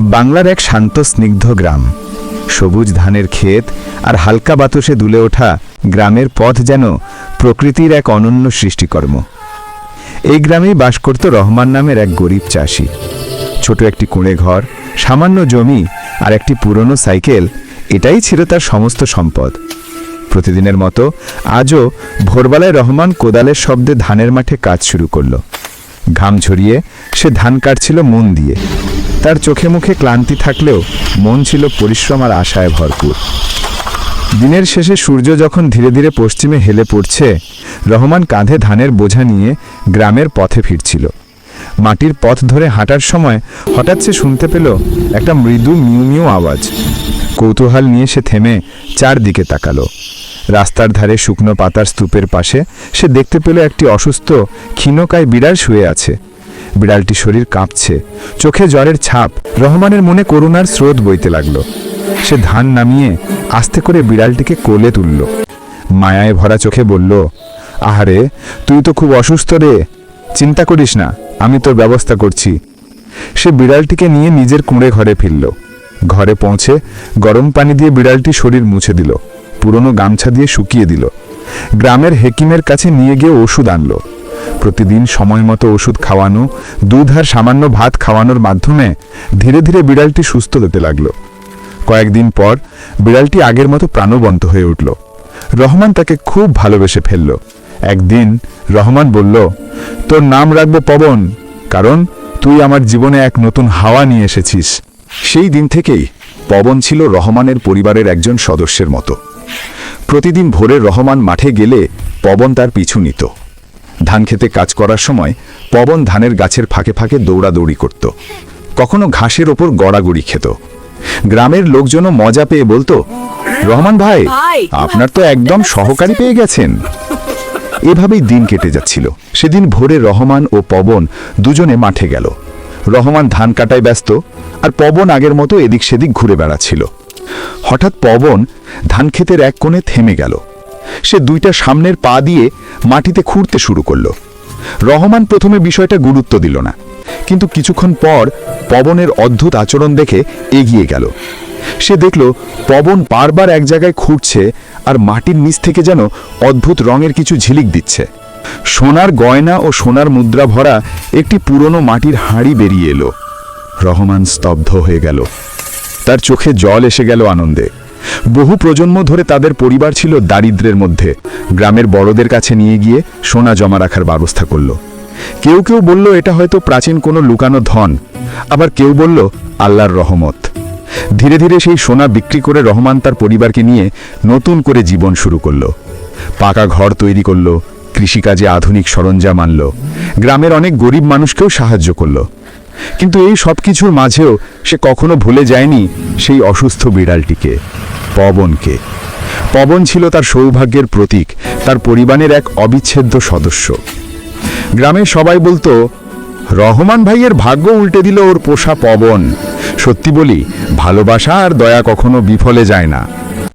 বাংলার এক শান্ত স্নিগ্ধ গ্রাম। সবুজ ধানের ক্ষেত আর হালকা বাতাসে দুলে ওঠা গ্রামের পথ যেন প্রকৃতির এক অনন্য সৃষ্টিকর্ম। এই গ্রামেই বাস করত রহমান নামের এক গরিব চাষি। ছোট একটি কুঁড়ে ঘর, সামান্য জমি আর একটি পুরনো সাইকেল, এটাই ছিল তার সমস্ত সম্পদ। প্রতিদিনের মতো আজও ভোরবেলায় রহমান কোদালের শব্দে ধানের মাঠে কাজ শুরু করল। ঘাম ঝরিয়ে সে ধান কাটছিল মন দিয়ে। তার চোখে মুখে ক্লান্তি থাকলেও মন ছিল পরিশ্রম আর আশায় ভরপুর। দিনের শেষে সূর্য যখন ধীরে ধীরে পশ্চিমে হেলে পড়ছে, রহমান কাঁধে ধানের বোঝা নিয়ে গ্রামের পথে ফিরছিল। মাটির পথ ধরে হাঁটার সময় হঠাৎ সে শুনতে পেল একটা মৃদু মিউ মিউ আওয়াজ। কৌতূহল নিয়ে সে থেমে চারদিকে তাকালো। রাস্তার ধারে শুকনো পাতার স্তূপের পাশে সে দেখতে পেল একটি অসুস্থ ক্ষীণকায় বিড়াল শুয়ে আছে। বিড়ালটি শরীর কাঁপছে। চোখে জ্বরের ছাপ। রহমানের মনে করুণার স্রোত বইতে লাগল। সে ধান নামিয়ে আস্তে করে বিড়ালটিকে কোলে তুলল। মায়ায় ভরা চোখে বলল, আহারে, তুই তো খুব অসুস্থ রে। চিন্তা করিস না, আমি তোর ব্যবস্থা করছি। সে বিড়ালটিকে নিয়ে নিজের কুঁড়ে ঘরে ফিরল। ঘরে পৌঁছে গরম পানি দিয়ে বিড়ালটি শরীর মুছে দিল। পুরনো গামছা দিয়ে শুকিয়ে দিল। গ্রামের হেকিমের কাছে নিয়ে গিয়ে ওষুধ আনলো। প্রতিদিন সময় মতো ওষুধ খাওয়ানো, দুধ আর সামান্য ভাত খাওয়ানোর মাধ্যমে ধীরে ধীরে বিড়ালটি সুস্থ হতে লাগল। কয়েকদিন পর বিড়ালটি আগের মতো প্রাণবন্ত হয়ে উঠল। রহমান তাকে খুব ভালোবেসে ফেলল। একদিন রহমান বলল, তোর নাম রাখব পবন, কারণ তুই আমার জীবনে এক নতুন হাওয়া নিয়ে এসেছিস। সেই দিন থেকেই পবন ছিল রহমানের পরিবারের একজন সদস্যের মতো। প্রতিদিন ভোরে রহমান মাঠে গেলে পবন তার পিছু নিত। ধান খেতে কাজ করার সময় পবন ধানের গাছের ফাঁকে ফাঁকে দৌড়াদৌড়ি করত। কখনো ঘাসের ওপর গড়াগড়ি খেত। গ্রামের লোকজনও মজা পেয়ে বলতো রহমান ভাই ভাই। আপনার তো একদম সহকারী পেয়ে গেছেন। এভাবেই দিন কেটে যাচ্ছিল। সেদিন ভোরে রহমান ও পবন দুজনে মাঠে গেল। রহমান ধান কাটায় ব্যস্ত আর পবন আগের মতো এদিক সেদিক ঘুরে বেড়াচ্ছিল। হঠাৎ পবন ধান ক্ষেতের এক কোণে থেমে গেল। সে দুইটা সামনের পা দিয়ে মাটিতে খুঁড়তে শুরু করল। রহমান প্রথমে বিষয়টা গুরুত্ব দিল না, কিন্তু কিছুক্ষণ পর পবনের অদ্ভুত আচরণ দেখে এগিয়ে গেল। সে দেখল পবন বারবার এক জায়গায় খুঁড়ছে আর মাটির নিচ থেকে যেন অদ্ভুত রঙের কিছু ঝিলিক দিচ্ছে। সোনার গয়না ও সোনার মুদ্রা ভরা একটি পুরনো মাটির হাঁড়ি বেরিয়ে এলো। রহমান স্তব্ধ হয়ে গেল। তার চোখে জল এসে গেল আনন্দে। বহু প্রজন্ম ধরে তাদের পরিবার ছিল দারিদ্রের মধ্যে। গ্রামের বড়দের কাছে নিয়ে গিয়ে সোনা জমা রাখার ব্যবস্থা করল। কেউ কেউ বলল, এটা হয়তো প্রাচীন কোনো লুকানো ধন। আবার কেউ বলল, আল্লাহর রহমত। ধীরে ধীরে সেই সোনা বিক্রি করে রহমান তার পরিবারকে নিয়ে নতুন করে জীবন শুরু করল। পাকা ঘর তৈরি করল, কৃষিকাজে আধুনিক সরঞ্জাম আনলো। গ্রামের অনেক গরিব মানুষকেও সাহায্য করল। কিন্তু এই সব কিছুর মাঝেও সে কখনো ভুলে যায়নি সেই অসুস্থ বিড়ালটিকে, পবনকে। পবন ছিল তার সৌভাগ্যের প্রতীক, তার পরিবারের এক অবিচ্ছেদ্য সদস্য। গ্রামের সবাই বলতো, রহমান ভাইয়ের ভাগ্য উল্টে দিল ওর পোষা পবন। সত্যি বলি, ভালোবাসা আর দয়া কখনো বিফলে যায় না।